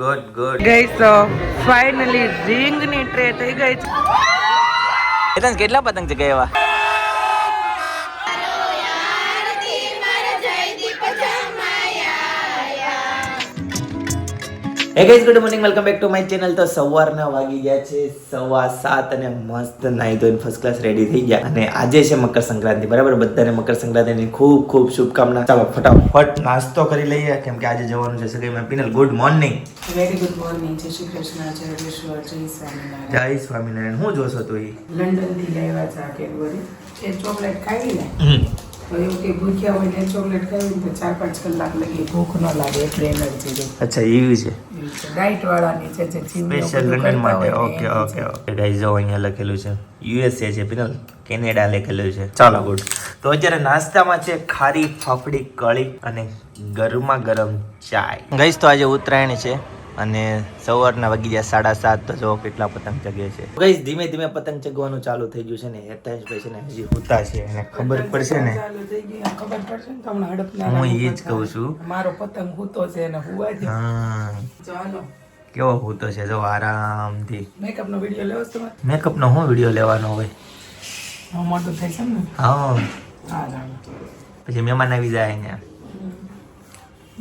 Good good ગઈ તો finally રિંગની ટ્રે થઈ ગઈ છે. કેટલા પતંગ છે ગયા hey guys good morning welcome back to my channel તો સવારના વાગી ગયા છે સવા સાત અને મસ્ત નાહી ધોઈને ફર્સ્ટ ક્લાસ રેડી થઈ ગયા. અને આજે છે મકર સંક્રાંતિ. બરાબર? બધાને મકર સંક્રાંતિની ખૂબ ખૂબ શુભકામના. ચાલો ફટાફટ નાસ્તો કરી લઈએ કેમ કે આજે જવાનું છે સગઈ Pinal good morning very good morning જય શ્રી કૃષ્ણ જય સ્વામિનારાયણ. જય સ્વામિનારાયણ. હું જોશો તું ઈ? લંડનથી લાવ્યા છે આ કેડબરી એ ચોકલેટ ખાઈ લે. એવું કે ભૂખ્યા હોય ને ચોકલેટ ખાવી તો ચાર પાંચ કલાક લગી. ભૂખ ન લાગે એટલે એનર્જી અચ્છા એવું છે. ડાઇટ વાળાની છે જે સ્પેશિયલ લંડન માટે. ઓકે ઓકે ઓકે ગાઈઝ જો અહીંયા લખેલું છે. યુએસએ છે પિનલ કેનેડા લખેલું છે. ચાલો. ગુડ તો અત્યારે નાસ્તામાં છે ખારી ફાફડી કળી અને ગરમા ગરમ ચાય. ગાઈઝ તો આજે ઉત્તરાયણ છે. અને સવારના વાગી ગયા સાડા સાત તો જો કેટલા પતંગ ચગે છે. ગઈ ધીમે ધીમે પતંગ ચગવાનું ચાલુ થઈ ગયું છે ને હેતાંશ ભાઈ છે ને હજી હોતા છે અને ખબર પડશે ને. ચાલુ થઈ ગયું ખબર પડશે ને તમને હડપના હું એ જ કહું છું. મારો પતંગ હોતો છે અને હુવા છે હા. ચાલો. કેવો હોતો છે જો આરામથી. મેકઅપ નો વીડિયો લેવો છે તમારે? મેકઅપનો હું વીડિયો લેવાનો હોય? હું મોટું થઈ છે ને? હા. હા પછી મહેમાન આવી જાય અહીંયા.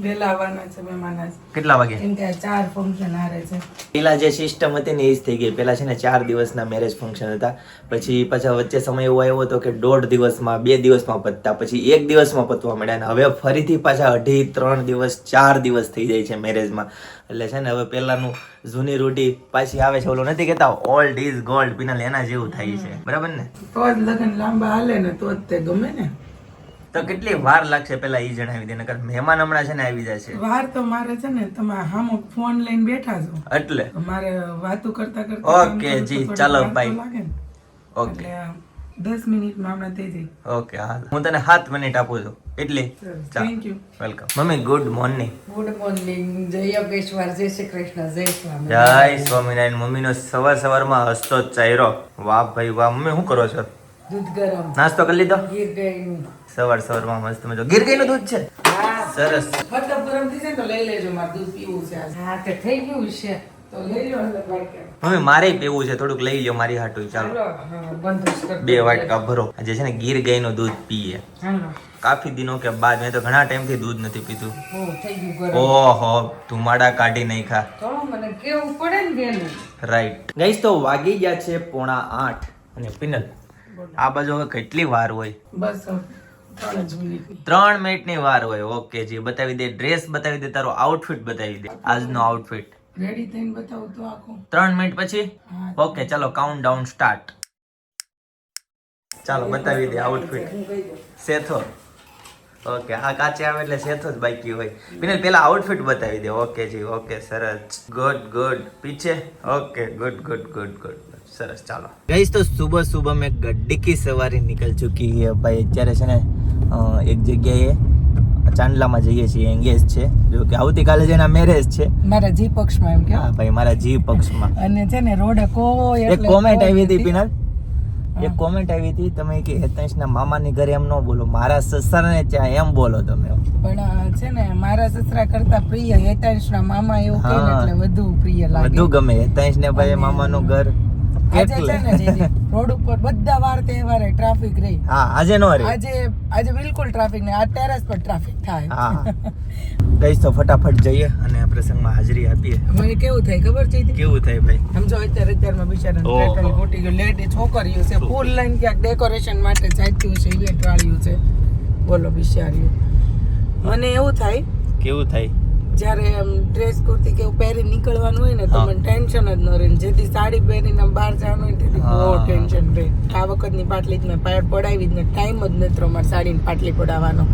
વહેલા આવવાના છે મહેમાન આજ. કેટલા વાગે? કેમ કે આ ચાર ફંક્શન હારે છે. પેલા જે સિસ્ટમ હતી ને એ જ થઈ ગઈ. પેલા છે ને ચાર દિવસના મેરેજ ફંક્શન હતા. પછી પાછા વચ્ચે સમય એવો આવ્યો હતો કે દોઢ દિવસમાં બે દિવસમાં પતતા. પછી એક દિવસમાં પતવા મળ્યા અને હવે ફરીથી પાછા અઢી ત્રણ દિવસ ચાર દિવસ થઈ જાય છે મેરેજમાં એટલે છે ને હવે પેલાનું જૂની રૂઢી પાછી આવે છે. ઓલું નથી કહેતા ઓલ્ડ ઇઝ ગોલ્ડ પિનલ એના જેવું થાય છે. બરાબર ને? તો જ લગ્ન લાંબા હાલે ને તો જ તે ગમે ને. તો કેટલી વાર લાગશે પેલા એ જણાવી દે નકર મહેમાન હમણાં છે ને આવી જશે. વાર તો મારે છે ને તમે હામો ફોન લઈને બેઠા છો. એટલે? મારે વાતો કરતા કરતા ઓકે જી, ચાલો ને. ઓકે. દસ મિનિટમાં હમણાં થઈ જાય. ઓકે હા હું તને સાત મિનિટ આપું છું. એટલી? Thank you welcome mummy good morning good morning જય યોગેશ્વર જય શ્રી કૃષ્ણ જય સ્વામી જય સ્વામિનારાયણ. મમ્મીનો સવાર સવારમાં હસતો ચહેરો વાહ ભાઈ વાહ. મમ્મી શું કરો છો? દૂધ ગરમ. નાસ્તો કરી લીધો? ગીર ગાયનું સવાર સવારમાં મસ્ત મજો ગીર ગાયનું દૂધ છે? સરસ. મતલબ ગરમ થઈ જાય તો લઈ લેજો મારે દૂધ પીવું છે આજે. હા તે થઈ ગયું છે. તો લઈ લો મમ્મી મારે પીવું છે. થોડુંક લઈ લ્યો મારી હાટું. ચાલો. બે વાટકા ભરો. આજે છે ને ગીર ગાયનું દૂધ પીએ. કાફી દિનો કે બાદ મેં તો ઘણા ટાઈમથી દૂધ નથી પીતું ઓહો ધુમાડા કાઢી નહીં ખા મને કેવું પડે ને રાઈટ ગાઈસ તો વાગી ગયા છે પોણા આઠ અને પિનલ આ બાજુ હવે કેટલી વાર હોય? બસ ત્રણ મિનિટ. ત્રણ મિનિટની વાર હોય. ઓકે જી બતાવી દે ડ્રેસ બતાવી દે તારો આઉટફિટ બતાવી દે આજનો આઉટફિટ રેડી થઈને બતાવું તો આખું. ત્રણ મિનિટ પછી? ઓકે ચાલો કાઉન્ટ ડાઉન સ્ટાર્ટ ચાલો બતાવી દે આઉટફિટ સેથો ઓકે હા કાચે આવે એટલે સેથો જ બાકી હોય. બીને પેલા આઉટફિટ બતાવી દે. ઓકે જી ઓકે સરસ. Good good પીછે? Okay good good good good સરસ ચાલો. ગઈશ તો સુબહ સુબહ મેં ગડ્ડી સવારી નીકળ ચૂકી હે ભાઈ અત્યારે છે ને એક જગ્યાએ ચાંદલામાં જઈએ છીએ. એંગેજ છે. જો કે આવતીકાલે છે એના મેરેજ છે. મારા જી પક્ષમાં એમ કે હા ભાઈ મારા જી પક્ષમાં. અને છે ને રોડ કો એક કોમેન્ટ આવી હતી પિનલ. એક કોમેન્ટ આવી હતી તમે કે હેતાંશના મામાની ઘરે એમ ન બોલો મારા સસરાને ત્યાં એમ બોલો તમે પણ છે ને મારા સસરા કરતા પ્રિય હેતાંશના મામા એવું કહે ને. એટલે વધુ પ્રિય લાગે. વધુ ગમે. હેતાંશને ભાઈ મામા મામાનું ઘર આજે છે ને જીજી, રોડ ઉપર બધા વાર તહેવારે ટ્રાફિક રહી. હા આજે નો રહી. આજે આજે બિલકુલ ટ્રાફિક નહીં આ ટેરેસ પર ટ્રાફિક થાય. હા ગઈશ તો ફટાફટ જઈએ અને પ્રસંગમાં હાજરી આપીએ. મને કેવું થાય ખબર છે? કેવું થાય ભાઈ? સમજો અત્યારે અત્યારમાં બિચારા. પેટ્રોલ ખૂટી ગયું લેટ છોકરીઓ છે ફૂલ લાઈન ક્યાંક ડેકોરેશન માટે જાચ્યું છે ઇવેન્ટ વાળ્યું છે. બોલો બિચારીઓ. મને એવું થાય કેવું થાય? જ્યારે આમ ડ્રેસ કુર્તી કે પહેરી નીકળવાનું હોય ને તો મને ટેન્શન જ ન રહે. જેથી સાડી પહેરીને બહાર જવાનું હોય તેથી બહુ ટેન્શન રહે. આ વખતની પાટલી જ મેં પાડ પડાવી જ ને ટાઈમ જ નથી મારે સાડીની પાટલી પડાવવાનો.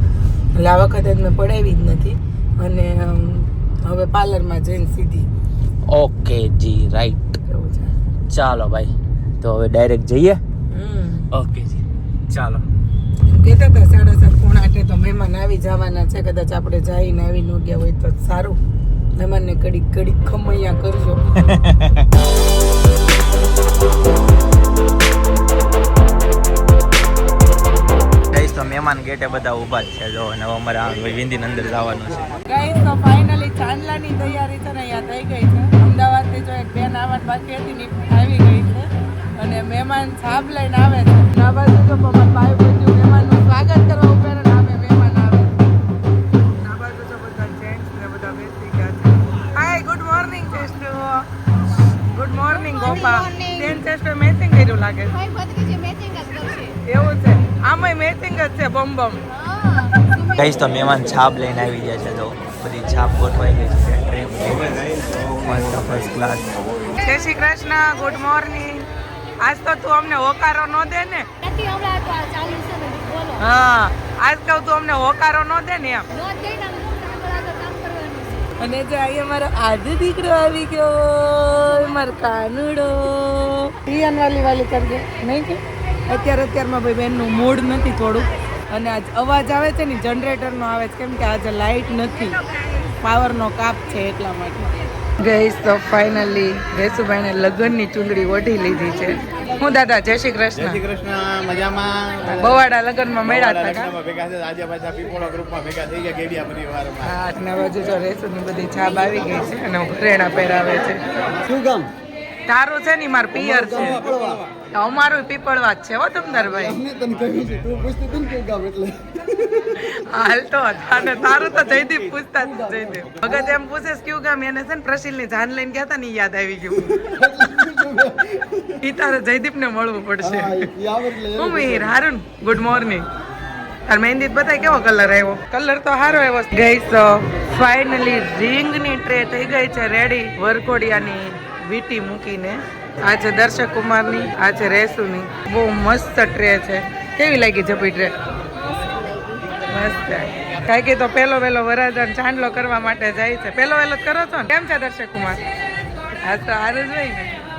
એટલે આ વખતે જ મેં પડાવી જ નથી. અને હવે પાર્લરમાં જઈને સીધી. ઓકે જી રાઈટ. ચાલો ભાઈ તો હવે ડાયરેક્ટ જઈએ? ઓકે જી ચાલો. કહેતા હતા સાડા સાત પોણા આઠે તો મહેમાન આવી જવાના છે કદાચ આપણે જઈને આવી ન ગયા હોય તો સારું. મહેમાનને કડીક કડીક ખમૈયા કરજો. તો મહેમાન ગેટે બધા ઊભા જ છે જો અને અમારા વિંદી અંદર જવાનું છે. ગાઈસ તો ફાઇનલી ચાંદલાની તૈયારી છે ને અહીંયા થઈ ગઈ છે. અમદાવાદથી જો એક બેન આવવાની બાકી હતી ને આવી ગઈ છે. અને મહેમાન છાપ લઈને આવે છે. આ બાજુ જો મારા ભાઈ બધું મહેમાનનું સ્વાગત કરવા ઊભા રહે મહેમાન આવે. આ બાજુ બધા બધા બેસી ગયા છે hi good morning ચેસ્ટુ good morning Gopa ben matching કર્યું લાગે? છે ભાઈ ભત્રીજી મેચિંગ જ કરશે. એવું છે. આમાંય મેચિંગ જ છે બમ બમ. કહીશ તો મહેમાન છાપ લઈને આવી ગયા છે તો બધી છાપ ગોઠવાઈ ગઈ છે. ટ્રેન મસ્ત ફર્સ્ટ ક્લાસ જય શ્રી કૃષ્ણ ગુડ મોર્નિંગ આજ તો તું અમને હોકારો ન દે ને. નથી હમણાં ચાલુ હા. આજ કહું તું અમને હોકારો ન દે ને એમ. અને જો અહીંયા મારો આદુ દીકરો આવી ગયો મારો કાનુડો. પિયન વાલી વાલી કરજે નહીં કે? અત્યારે અત્યારમાં ભાઈ બેનનું મૂડ નથી થોડુંક અને આજ અવાજ આવે છે ને જનરેટરનો આવે છે. કેમ કે આજે લાઇટ નથી. પાવરનો કાપ છે એટલા માટે. ગઈશ તો ફાઇનલી રેસુભાઈને લગ્નની ચૂંદડી ઓઢી લીધી છે. હું દાદા જય શ્રી જય શ્રી કૃષ્ણ કૃષ્ણ મજામાં? બવાડા લગ્નમાં મળ્યા હતા ભેગા છે આજે પાછા પીપોળા ગ્રુપમાં ભેગા થઈ ગયા કેડિયા પરિવારમાં. હા અને બાજુ જો રેસુની બધી છાબ આવી ગઈ છે અને ઘરેણા પહેરાવે છે. શું ગામ? તારું છે ને માર પિયર છે. અમારું પીપળવા જ છે હો તમદારભાઈ મેં તને કહ્યું છે તું પૂછતી હતી ને ગામ એટલે. હાલ તો અને તારું તો જયદીપ પૂછતા જયદીપ. ભગત એમ પૂછે ક્યુ કયું ગામ? એને છે ને પ્રસિલની જાન લઈને ગયા હતા ને યાદ આવી ગયું. ઈ તારે જયદીપ ને મળવું પડશે. મિહિર હારું ગુડ મોર્નિંગ તાર મહેંદી બતાય કેવો કલર આવ્યો? કલર તો સારો આવ્યો ગઈ તો ફાઇનલી રિંગની ટ્રે થઈ ગઈ છે રેડી વરકોડિયાની વીટી મૂકીને. આ છે દર્શક કુમારની આ છે રેસુની બહુ મસ્ત ટ્રે છે. કેવી લાગી જપી ટ્રે મસ્ત. કારણ કે તો પેલો વેલો વરાજન ચાંદલો કરવા માટે જાય છે. પેલો વેલો જ કરો છો ને? કેમ છે દર્શક કુમાર? આ તો હારું જ હોય ને.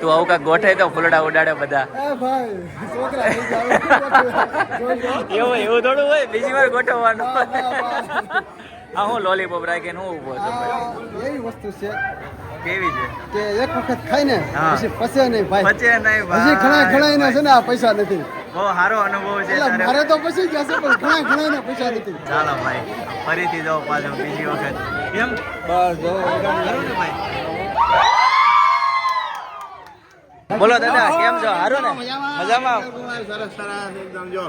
તું આવું કાંક ગોઠે તો ફૂલડા ઉડાડે બધા. ભાઈ. એવું એવું થોડું હોય બીજી વાર ગોઠવવાનું. હા હું લોલીપોપ રાખીને હું ઊભો છું. એવી વસ્તુ છે કેવી છે? કે એક વખત ખાઈને હા. પછી પસે નહીં ભાઈ. પચે નહીં હજી ઘણા ઘણા એના છે ને આ પૈસા નથી. બહુ સારો અનુભવ છે મારે તો પછી જશે પણ ઘણા ઘણા એના પૈસા નથી. ચાલો ભાઈ ફરીથી જાઓ પાછો બીજી વખત. કેમ? બસ જો ભાઈ? બોલો દાદા કેમ છો? હારું ને? મજામાં? સરસ સરસ એકદમ જો.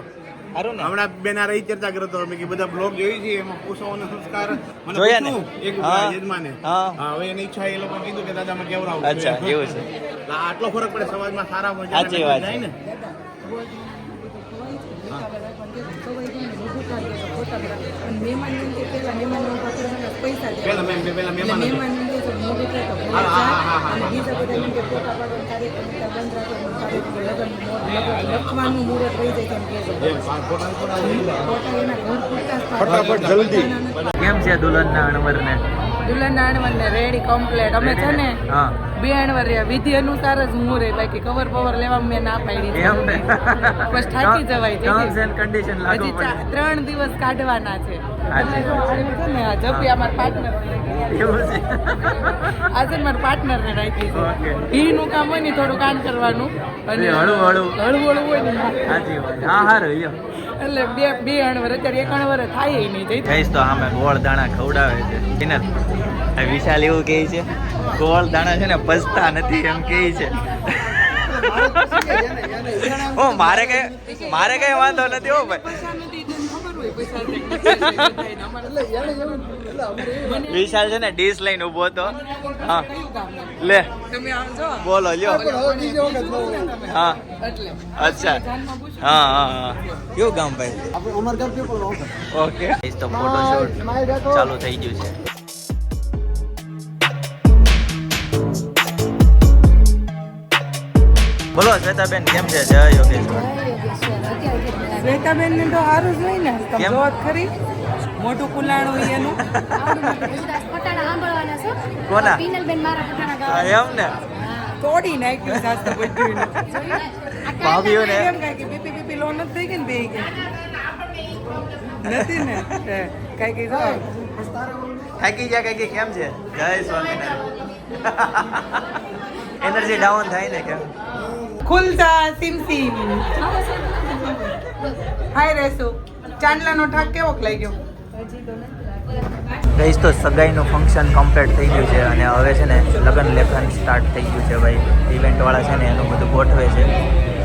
હારું ને? હમણાં બેન આ રહી ચર્ચા કરતો મેં કે બધા બ્લોગ જોઈ છે એમાં પૂછવાનો સંસ્કાર. મને જોયા ને? એક યજમાને. હા. હા હવે એની ઈચ્છા એ લોકો કીધું કે દાદા અચ્છા એવું છે. આટલો ફરક પડે સમાજમાં સારા મજાના સાચી વાત. જાય ને? પેલા મેમ પેલા મહેમાન હતો. એમ, આ ફોટા ફોટા લઈ લે. ફટાફટ જલ્દી. કેમ છે દુલ્હનના અણવર દુલ્હનના દુલ્હન આણવણ ને રેડી કમ્પ્લેટ અમે છે ને? હા. બે અણવર રહ્યા. વિધિ અનુસાર જ હું રે બાકી કવર પવર લેવા મેં ના પાડી. બસ થાકી જવાય છે કન્ડિશન લાગુ હજી ત્રણ દિવસ કાઢવાના છે. જપી અમારા પાર્ટનર આજે મારા પાર્ટનર ને રાખી છે. ઘી નું કામ હોય ને થોડું કામ કરવાનું. અને હળવું હળવું. હળવું હળવું હોય ને સાચી વાત હા એટલે બે બે અણવર અત્યારે એક અણવર થાય નહીં જઈ તો આમે ગોળ દાણા ખવડાવે છે. વિશાલ એવું કહે છે? ગોળ દાણા છે ને પચતા નથી એમ કે છે. ઓ મારે કઈ મારે કઈ વાંધો નથી હો ભાઈ. વિશાલ છે ને ડીશ લઈને ઊભો હતો. હા? લે. બોલો લ્યો. હા. અચ્છા. હા હા હા. કયું ગામ ભાઈ. ઓકે. તો ચાલુ થઈ ગયું છે. બોલો શ્વેતાબેન કેમ છે? જય યોગેશ્વર. શ્વેતાબેન ને તો સારું જ હોય ને. તમે કેમ? જોત ખરી. મોટું કુલાણું હોય એનું. કોના? એમ ને તોડી નાખ્યું સાસુ બધું ભાભીઓને? એમ કાંઈ કે પીપી પીપી લોન જ થઈ ગઈ ને બે ગઈ નથી ને? કાંઈ કઈ જો. થાકી ગયા કઈ કેમ છે? જય સ્વામિનારાયણ. એનર્જી ડાઉન થાય ને કેમ? ખુલતા સિમસિમ. હાય રેસુ. ચાંદલાનો ઠાક કેવો લઈ ગયો ગઈશ તો સગાઈનું ફંક્શન કમ્પ્લીટ થઈ ગયું છે અને હવે છે ને લગ્ન લેખન સ્ટાર્ટ થઈ ગયું છે ભાઈ. ઇવેન્ટવાળા છે ને એનું બધું ગોઠવે છે.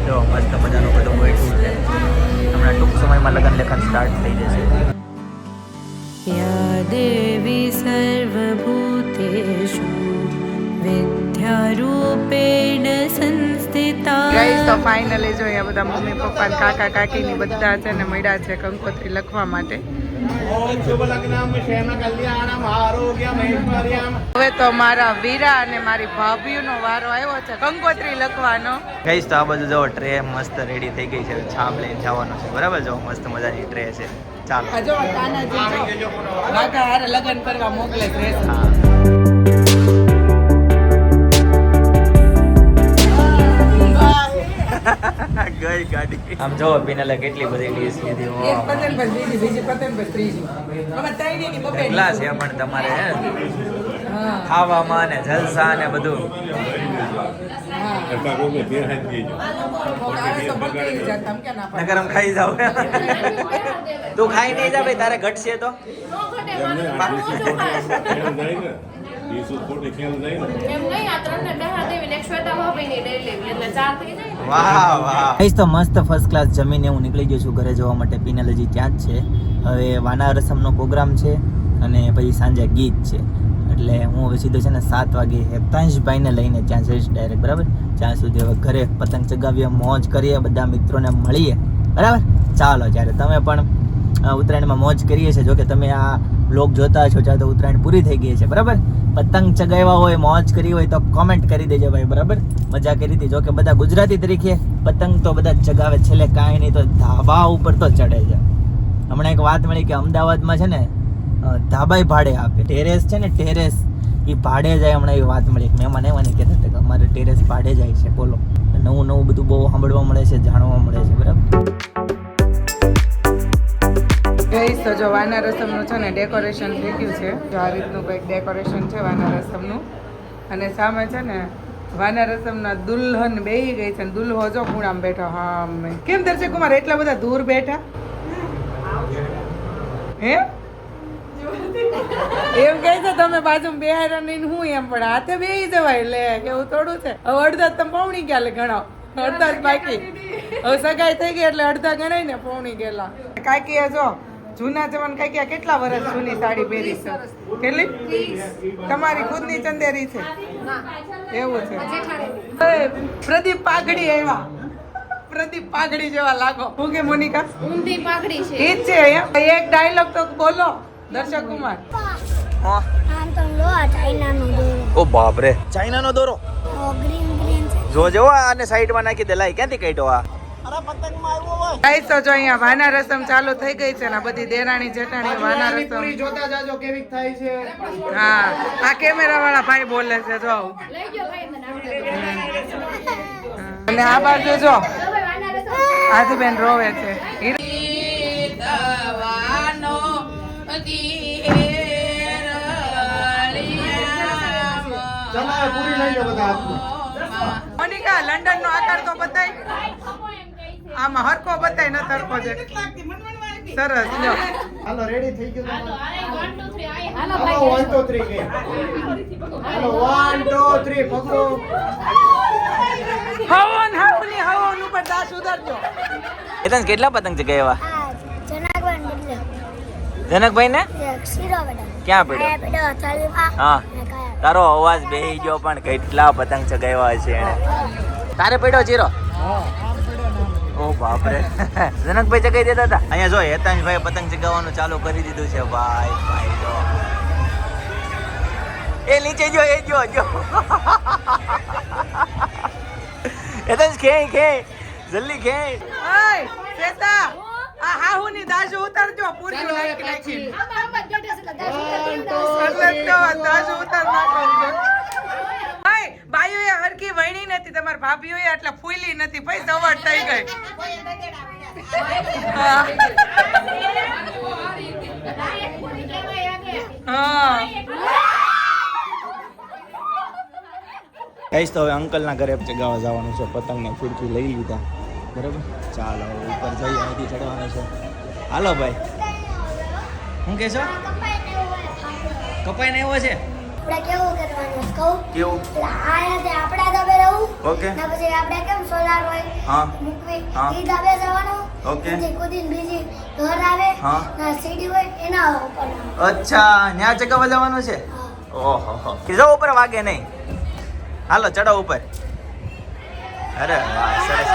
જો મસ્ત મજાનું બધું ગોઠવું છે. હમણાં ટૂંક સમયમાં લગ્ન લેખન સ્ટાર્ટ થઈ જશે. યા દેવી સર્વભૂતેષુ વિદ્યા રૂપેણ સંસ્થિતા. તો ફાઇનલી જો અહીંયા બધા મમ્મી પપ્પા કાકા કાકી ની બધા છે ને મળ્યા છે કંકોત્રી લખવા માટે. હવે તો મારા વીરા અને મારી ભાભીનો વારો આવ્યો છે કંકોત્રી લખવાનો. ગાઈસ તો આ બધું જો ટ્રે મસ્ત રેડી થઈ ગઈ છે. છાપ લઈને જવાનો છે. બરાબર જો મસ્ત મજાની ટ્રે છે. ચાલો. જો હારે લગન કરવા મોકલે આમ જો બિનલે કેટલી બધી ડીશ લીધી એક ઓહો. પતંગ પર બીજી બીજી પતંગ પર ત્રીજી. અમે ત્રણેયની બબે ગ્લાસ છે પણ તમારે હે? ખાવામાં ને જલસા ને બધું. ગરમ ના ખાઈ જાવ તું ખાઈ નહીં જા ભાઈ તારે ઘટશે તો. તો મસ્ત ફર્સ્ટ ક્લાસ જમીને હું નીકળી ગયો છું ઘરે જવા માટે પિનલ હજી ત્યાં જ છે. હવે વાના રસમનો પ્રોગ્રામ છે અને પછી સાંજે ગીત છે. એટલે હું હવે સીધો છે ને સાત વાગે હેતાંશભાઈને લઈને ત્યાં જઈશ ડાયરેક્ટ બરાબર? ત્યાં સુધી હવે ઘરે પતંગ ચગાવીએ મોજ કરીએ બધા મિત્રોને મળીએ. બરાબર? ચાલો જ્યારે તમે પણ ઉત્તરાયણમાં મોજ કરીએ છીએ જોકે તમે આ બ્લોગ જોતા છો ચાહે તો ઉત્તરાયણ પૂરી થઈ ગઈ છે, બરાબર? પતંગ ચગાવ્યા હોય, મોજ કરી હોય તો કોમેન્ટ કરી દેજો ભાઈ, બરાબર? મજા કરી હતી. જો કે બધા ગુજરાતી તરીકે પતંગ તો બધા ચગાવે છેલ્લે કાંઈ નહીં, તો ધાબા ઉપર તો ચડે છે. હમણાં એક વાત મળી કે અમદાવાદમાં છે ને ધાબાય ભાડે આપે. ટેરેસ છે ને, ટેરેસ. એ ભાડે જાય, હમણાં એવી વાત મળી. મહેમાન એવા નહીં કહેતા કે અમારે ટેરેસ ભાડે જાય છે. બોલો. નવું નવું બધું બહુ સાંભળવા મળે છે, જાણવા મળે છે, બરાબર? ગઈશ તો જો વાના રસમનું છે ને ડેકોરેશન થઈ છે. જો આ રીતનું કંઈક ડેકોરેશન છે વાના રસમનું. અને સામે છે ને વાના રસમના દુલ્હન બેહી ગઈ છે દુલ્હો જો ખૂણામાં બેઠો. હા કેમ દર્શક કુમાર, એટલા બધા દૂર બેઠા? હે? એમ કહે છે, તમે બાજુ બેહાર નહીં હું એમ, પણ હાથે બેહી જવાય લે, કેવું થોડું છે. હવે અડધા તમે પૌણી ગયા લે અડધા જ બાકી. હવે સગાઈ થઈ ગઈ એટલે અડધા ગણાય ને પૌણી ગયેલા. કાકી જો. જૂના જવાન ગયા કેટલા વર્ષ જૂની સાડી પહેરી છે? કેટલી? તમારી ખુદની ચંદેરી છે? એવું છે. પ્રદીપ પાઘડી આવ્યા. પ્રદીપ પાઘડી જેવા લાગો. હું કે મોનિકા? ઊંધી પાઘડી છે. ઈ છે એક ડાયલોગ તો બોલો દર્શક કુમાર. હા. તો લો આ ચાઇનાનો દોરો. ઓ બાપ રે ચાઇનાનો દોરો. ગ્રીન ગ્રીન છે. જો જો આને સાઈડમાં નાખી દે. લાઈ ક્યાંથી કાઢ્યો આ? ગાઈસ તો જો અહીંયા વાના રસમ ચાલુ થઈ ગઈ છે ને બધી દેરાણી જેઠાણી વાના રસમ. જોતા જાજો કેવી થાય છે. હા આ કેમેરા વાળા ભાઈ બોલે છે જો. લઈ ગયો ભાઈ મને આવડે અને આ બાજુ જો ભાઈ વાના રસમ આદુબેન રોવે છે મોનિકા લંડન નો આકાર તો બતાય. આમાં હરકો બતાય ન હરકો છે. સરસ લ્યો. હાલો રેડી થઈ ગયું? Hello hello one two three કે. હાલો વન ટુ થ્રી પકડો. હવન હવની હવન ઉપર દાસ ઉધરજો એતન કેટલા પતંગ ચગાવ્યા ગયા જનકભાઈ ને ક્યાં પડ્યો? હા. તારો અવાજ બેહી ગયો પણ કેટલા પતંગ ચગાવ્યા છે તારે પડ્યો ચીરો? ઓ બાપરે. જનકભાઈ ચગાઈ દેતા હતા. અહીંયા જો હેતાંશભાઈ પતંગ ચગાવવાનું ચાલુ કરી દીધું છે. ભાઈ ભાઈ જો. એ નીચે જો એ જો જો. હેતાંશ ખેંચ ખેંચ જલ્દી ખે ઓય શેતા આ હાહુ ની દાજુ ઉતારજો પૂરી નાખી નાખી. દાજુ ઉતાર નાખો ભાઈ બાયુએ હરકી વણી નથી, તમારી ભાભીઓએ એટલે ફૂલી નથી, ભાઈ સવાર થઈ ગઈ. કહીશ તો હવે અંકલના ઘરે ચગાવવા જવાનું છે, પતંગને ફિરકી લઈ લીધા. બરાબર? ચાલો ઉપર જઈએ, અહીંથી ચડવાનું છે. હાલો ભાઈ. શું કહેશો? કપાઈને એવો છે. આપણે કેવું કરવાનું કહું? કેવું? પેલા આયા તે આપણા ધાબે રહું ઓકે. ને પછી આપણે કેમ સોલાર હોય હા. મૂકવી? હા. ઈ ધાબે જવાનું? ઓકે. કૂદીને બીજી ઘર આવે હા. ના સીડી હોય એના ઉપર. અચ્છા ન્યા ચગાવવા જવાનું છે? ઓહો હો. જો ઉપર વાગે નહીં. હાલો ચડો ઉપર. અરે વાહ સરસ.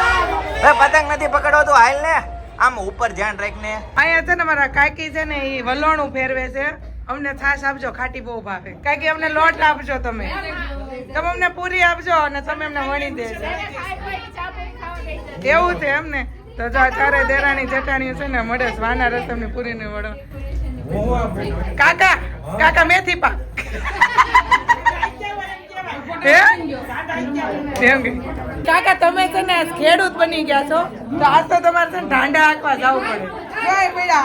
એ પતંગ નથી પકડવો તું હાલ ને. આમ ઉપર ધ્યાન રાખને અહીંયા છે ને મારા કાકી છે ને એ વલોણું ફેરવે છે. અમને છાશ આપજો, ખાટી બહુ ભાવે. કે અમને લોટ આપજો તમે. તમે અમને પૂરી આપજો અને તમે અમને વણી દેજો. કેવું છે એમને તો જો અત્યારે દેરાણી, જેઠાણીઓ છે ને, મળે વાના વાના રસમની પૂરી ની વડો. કાકા કાકા, મેથી પાક. કાકા, તમે છે ને ખેડૂત બની ગયા છો? તો આજ તો તમારે છે ને ઢાંડા આંકવા જવું પડે.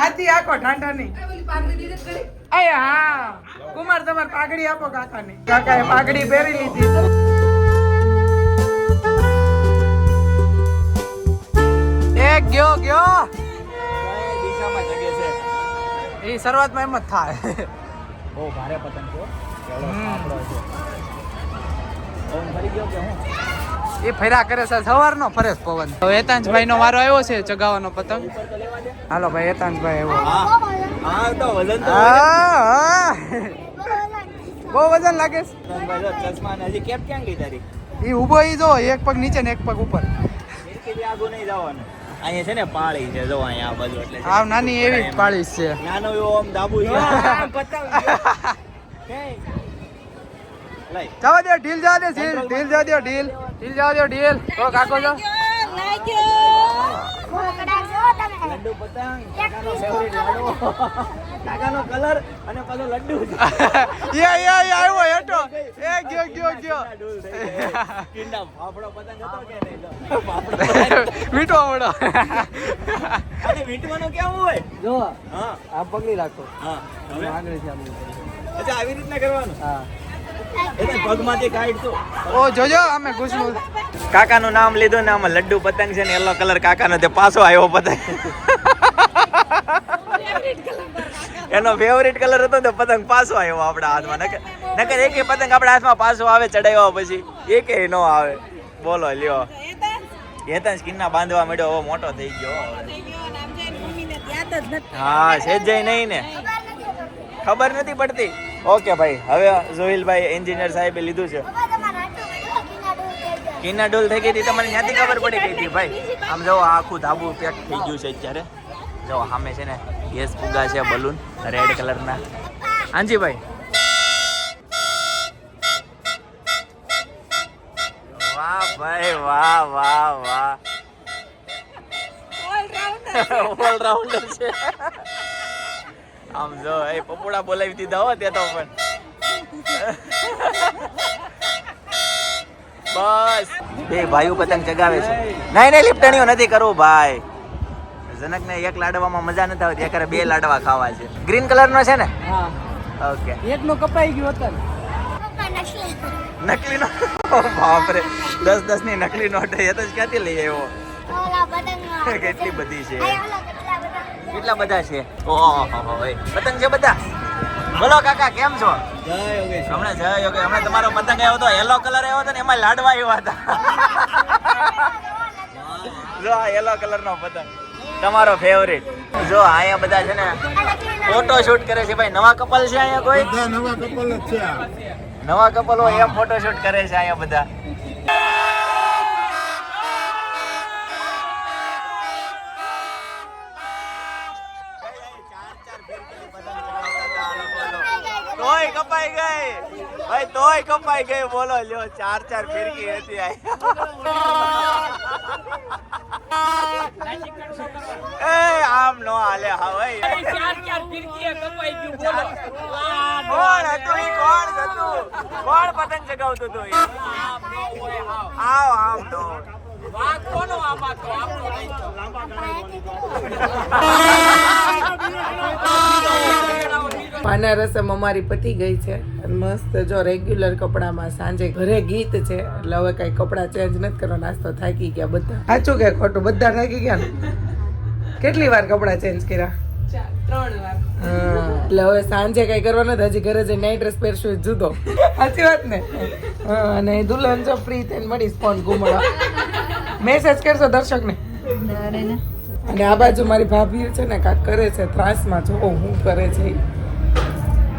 હાથી આંકો ઢાંડા નહીં. અય હા. કુમાર તમારે પાઘડી આપો કાકાને. કાકાએ પાઘડી પહેરી લીધી. એક ગયો ગયો. દિશામાં જગે છે એ શરૂઆતમાં એમ જ થાય. બહુ ભારે પતંગ છે એ ફેરા કરે છે સવારનો ફરેશ પવન. તો હેતાંશભાઈ નો વારો આવ્યો છે ચગાવવાનો પતંગ. હાલો ભાઈ હેતાંશભાઈ આવ્યો. હા હા તો વજન. તો બહુ વજન લાગે છે. ચશ્મા ને હજી કેપ ક્યાં ગઈ તારી? એ ઊભો ઈ જો એક પગ નીચે ને એક પગ ઉપર. ફિરકીથી આગું નહીં જવાનું. અહીંયા છે ને પાળી છે જો અહીંયા આ બાજુ એટલે છે. નાની એવી જ પાળીશ છે. નાનો એવો આમ ડાબુ છે? જવા દો ઢીલ જવા દે ઢીલ ઢીલ જવા દો ઢીલ. ઢીલ જવા દો ઢીલ. તો કાકો જો. લડ્ડુ પતંગ કાકાનો ફેવરિટ લાડો કાકાનો કલર અને પાછો લડ્ડુ. એ એ એ આવ્યો હેટો એ ગયો ગયો ગયો. કિંડા ફાફડો પતંગ હતો કે નહીં? ફાફડો મીઠો આવડો. અને વીંટવાનું કેવું હોય? જો હા. આ પકડી રાખો. હા. હવે? આગળ છે અચ્છા આવી રીતના કરવાનું? હા. ઓ જોજો અમે ખુશબુ કાકાનું નામ લીધું ને આમાં લડ્ડુ પતંગ છે ને યલો કલર કાકાનો તે પાછો આવ્યો પતંગ. એનો ફેવરિટ કલર હતો તો પતંગ પાછો આવ્યો આપણા હાથમાં. નકર નકર એક પતંગ આપણા હાથમાં પાછો આવે ચડાવ્યો પછી એક નો આવે. બોલો લ્યો. હેતન સ્કિનના બાંધવા માંડ્યો હવે મોટો થઈ ગયો. હા સેજય નહીં ને. ખબર નથી પડતી. ઓકે ભાઈ હવે જોહિલભાઈ એન્જિનિયર સાહેબે લીધું છે. કિના ડૂલ થઈ ગઈ હતી તમને ત્યાંથી ખબર પડી ગઈ હતી ભાઈ. આમ જો આખું ધાબુ પેક થઈ ગયું છે અત્યારે. જો સામે છે ને ગેસ ફુગા છે બલૂન રેડ કલરના હાજી ભાઈ. વાહ ભાઈ વાહ વાહ વાહ. ઓલરાઉન્ડર છે. આમ જો એ પપોડા બોલાવી દીધા હો તે તો પણ. બસ. બે ભાઈઓ પતંગ ચગાવે છે. નહીં નહીં લીપટણીઓ નથી કરવું ભાઈ. જનક ને એક લાડવામાં મજા નથી આવતી. એકરે બે લાડવા ખાવા છે. ગ્રીન કલર નો છે ને? હા. ઓકે. એકનો કપાઈ ગયો હતો નકલી નો બાપ બાપરે. દસ દસની નકલી નોટ એ તો ક્યાંથી લઈ આવ્યો? કેટલી બધી છે. કેટલા બધા છે? ઓહો પતંગ છે બધા? બોલો કાકા કેમ છો? હમણાં જય યોગેશ. હમણાં તમારો પતંગ આવ્યો હતો યલો કલર આવ્યો હતો ને એમાં લાડવા આવ્યા હતા. જો આ યલો કલર નો પતંગ. તમારો ફેવરિટ જો અહીંયા બધા છે ને ફોટો શૂટ કરે છે. ભાઈ નવા કપલ છે અહીંયા કોઈ? નવા કપલ જ છે નવા કપલ હોય એમ ફોટો શૂટ કરે છે અહીંયા બધા તોય કપાઈ ગઈ. ભાઈ તોય કપાઈ ગઈ. બોલો લ્યો ચાર ચાર ફિરકી હતી એ આમ કોણ હતું ઈ? કોણ હતું? કોણ પતંગ ચગાવતું હતું ઈ? આવ આવ તો પાના રસમ અમારી પતી ગઈ છે. અને મસ્ત જો રેગ્યુલર કપડામાં સાંજે ઘરે ગીત છે. એટલે હવે કઈ કપડા ચેન્જ નથી કરવા નાસ્તો થાકી ગયા બધા. સાચું કે ખોટું? બધા થાકી ગયા ને? કેટલી વાર કપડા ચેન્જ કર્યા? હા, એટલે હવે સાંજે કઈ કરવા નથી. હજી ઘરે જઈ નાઈટ ડ્રેસ પહેરશું જુદો. સાચી વાત ને? હા, અને દુલ્હન જો ફ્રી થઈને મળીશ ફોન ઘુમાડવા. મેસેજ કરશો દર્શકને અને આ બાજુ મારી ભાભી છે ને કાંક કરે છે ત્રાસમાં. જો હું કરે છે.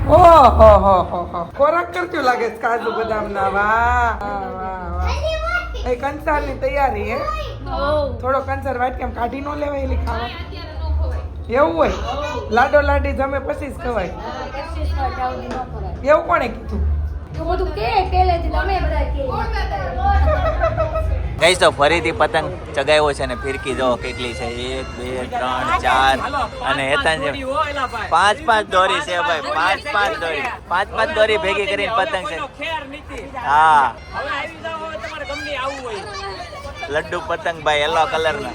ઓહો હો હો હો ખોરાક કરતું લાગે છે કાજુ બદામ ના વાહ વાહ, એ કંસારની તૈયારી હે? થોડો કંસાર વાટ કેમ કાઢી નો લેવાય એલી ખાવા. એવું હોય? લાડો લાડી જમે પછી જ ખવાય. એવું કોણે કીધું? ગઈશ તો ફરીથી પતંગ ચગાવ્યો છે ને ફિરકી જો કેટલી છે. એક, બે, ત્રણ, ચાર અને હેતાન પાંચ પાંચ દોરી છે ભાઈ, પાંચ પાંચ દોરી. પાંચ પાંચ દોરી ભેગી કરીને પતંગ છે. હા. લડ્ડુ પતંગ ભાઈ, યલો કલર ના.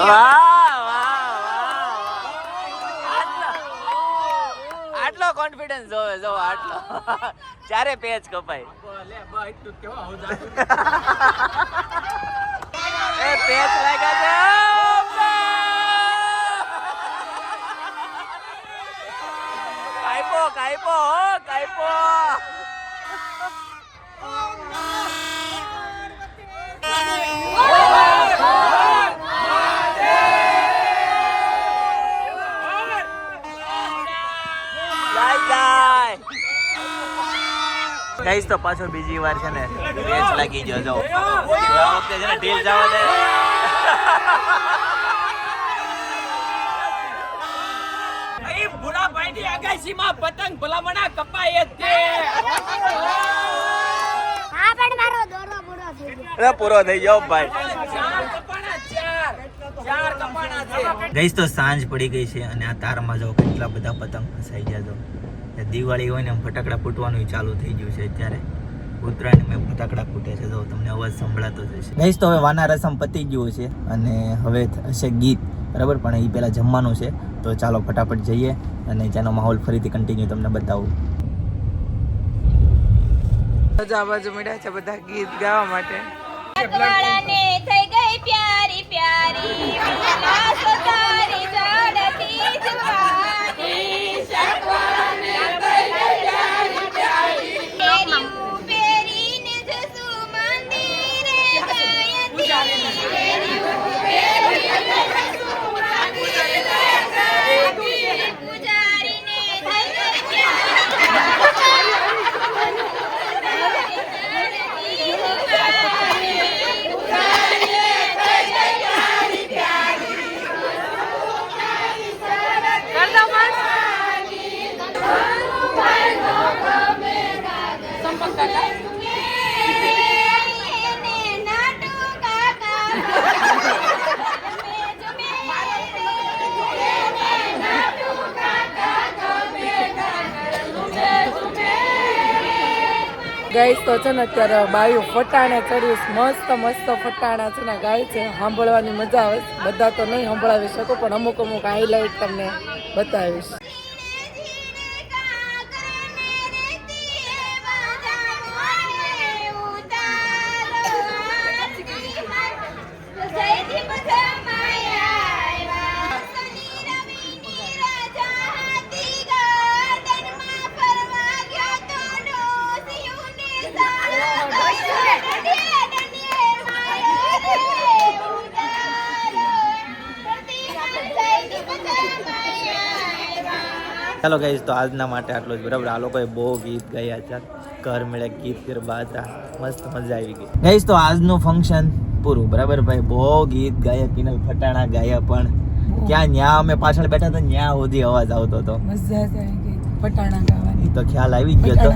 વાહ વાહ વાહ આટલો- કોન્ફિડન્સ જોવે, જો આટલો. ચારે પેચ કપાય. એ પેચ લાગ્યા છે. કાઈપો કાઈપો કાઈપો ગાઈસ તો પાછો બીજી વાર છે ને રેસ લાગી ગયો જો. આ વખતે છે ને ઢીલ જવા દે. હા પણ મારો દોરો પૂરો થઈ ગયો. અરે પૂરો થઈ ગયો ભાઈ. ગઈશ તો સાંજ પડી ગઈ છે અને આ તારમાં જો કેટલા બધા પતંગ ફસાઈ ગયા દિવાળી હોય ને એમ ફટાકડા ફૂટવાનું ચાલુ થઈ ગયું છે અત્યારે. ઉત્તરાયણ મેં ફટાકડા ફૂટે છે. તો તમને અવાજ સંભળાતો જશે નહીં ગઈશ તો હવે વાના રસમ પતી ગયું છે અને હવે હશે ગીત. બરાબર? પણ એ પહેલાં જમવાનું છે. તો ચાલો ફટાફટ જઈએ અને ત્યાંનો માહોલ ફરીથી કન્ટિન્યુ તમને બતાવું. આ બાજુ મળ્યા છે બધા ગીત ગાવા માટે. થઈ ગઈ પ્યારી પ્યારી. ગાઈસ, તો છે ને અત્યારે બાયું ફટાણે ચડ્યું મસ્ત મસ્ત ફટાણા છે ને ગાય છે. સાંભળવાની મજા આવે બધા તો નહીં સાંભળાવી શકું, પણ અમુક અમુક હાઈલાઇટ તમને બતાવીશ. ચાલો ગઈશ તો આજના માટે આટલું જ. બરાબર આ લોકોએ બહુ ગીત ગાયા છે ઘર મેળે ગીત ગરબા હતા. મસ્ત મજા આવી ગઈ. ગઈશ તો આજનું ફંક્શન પૂરું. બરાબર ભાઈ બહુ ગીત ગાયા કિનલ ફટાણા ગાયા પણ. ક્યાં ન્યા અમે પાછળ બેઠા હતા ન્યા સુધી અવાજ આવતો હતો. તો ખ્યાલ આવી ગયો તો.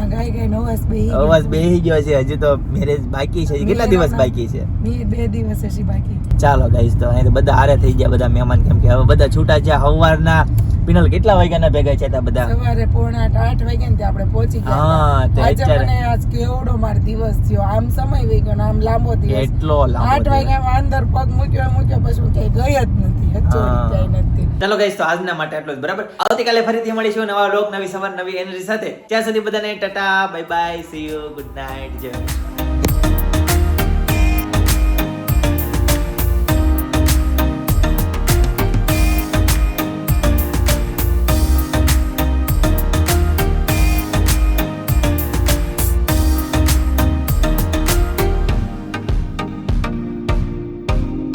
અવાજ બેહી ગયો. છે. હજી તો મેરેજ બાકી છે. કેટલા દિવસ બાકી છે? બે દિવસ હજી બાકી. ચાલો ગાઈસ તો અહીં બધા હારે થઈ ગયા બધા મહેમાન કેમ કે હવે બધા છૂટા છે. સવારના પિનલ કેટલા વાગ્યાના ભેગા છે તા બધા? સવારે પોણા આઠ આઠ વાગ્યા ને આપણે પહોંચી ગયા હા, તે આજે મને આજ કેવડો માર દિવસ થયો. આમ સમય વહી ગયો ને આમ લાંબો દિવસ. એટલો લાંબો આઠ વાગ્યા અંદર પગ મૂક્યો મૂક્યો પછી હું ક્યાંય ગઈ જ નથી. હચોડી. નથી. ચાલો ગાઈસ તો આજના માટે આટલું જ. બરાબર? આવતીકાલે ફરીથી મળીશું નવા લોક નવી સવાર નવી એનર્જી સાથે. ત્યાં સુધી બધાને tata bye bye see you good night જય